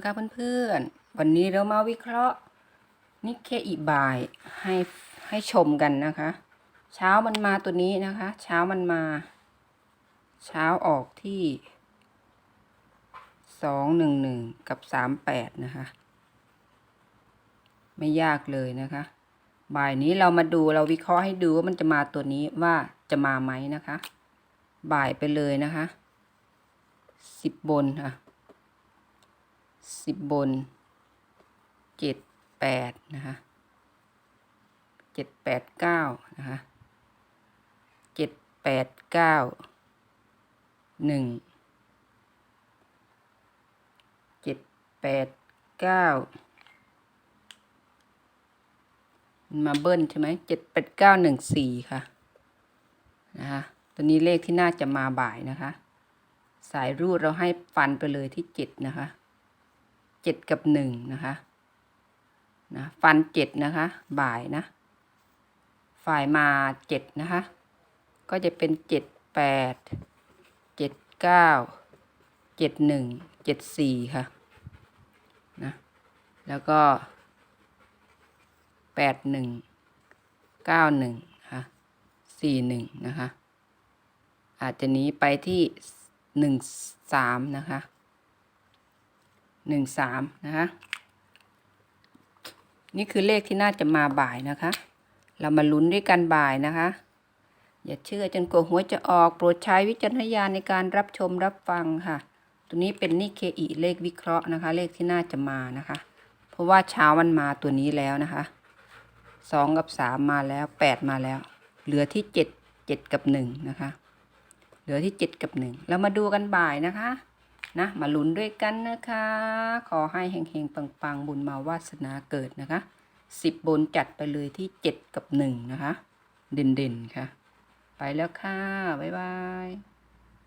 นะคะเพื่อนๆ วันนี้เรามาวิเคราะห์นิเคอิบายให้ให้ชมกันนะคะ เช้ามันมาตัวนี้นะคะ เช้ามันมา เช้าออกที่สองหนึ่งหนึ่งกับสามแปดนะคะ ไม่ยากเลยนะคะ บ่ายนี้เรามาดูเราวิเคราะห์ให้ดูว่ามันจะมาตัวนี้ว่าจะมาไหมนะคะ บ่ายไปเลยนะคะสิบบนค่ะ สิบบนเจ็ดแปดนะคะเจ็ดแปดเก้านะคะเจ็ดแปดเก้าหนึ่งเจ็ดแปดเก้ามาเบิ้ลใช่ไหมเจ็ดแปดเก้าหนึ่งสี่ค่ะนะคะตัวนี้เลขที่น่าจะมาบ่ายนะคะ สายรูดเราให้ฟันไปเลยที่เจ็ดนะคะ เจ็ดกับหนึ่งนะคะนะฟันเจ็ดนะคะบ่ายนะฝ่ายมาเจ็ดนะคะ ก็จะเป็นเจ็ดแปดเจ็ดเก้าเจ็ดหนึ่งเจ็ดสี่ค่ะนะแล้วก็แปดหนึ่งเก้าหนึ่งค่ะสี่หนึ่งนะคะ อาจจะนี้ไปที่หนึ่งสามนะคะ หนึ่งสามนะคะนี่คือเลขที่น่าจะมาบ่ายนะคะ เรามาลุ้นด้วยกันบ่ายนะคะ อย่าเชื่อจนกว่าหัวจะออก โปรดใช้วิจารณญาณในการรับชมรับฟังค่ะ ตัวนี้เป็นนิเคอีเลขวิเคราะห์นะคะ เลขที่น่าจะมานะคะ เพราะว่าเช้ามันมาตัวนี้แล้วนะคะสองกับสามมาแล้วแปดมาแล้ว เหลือที่เจ็ดเจ็ดกับหนึ่งนะคะ เหลือที่เจ็ดกับหนึ่งเรามาดูกันบ่ายนะคะ นะมาลุ้นด้วยกันนะคะ ขอให้เฮงๆปังๆ บุญมาวาสนาเกิดนะคะสิบบนจัดไปเลยที่เจ็ดกับหนึ่งนะคะ เด่นๆ ค่ะ ไปแล้วค่ะ บ๊ายบาย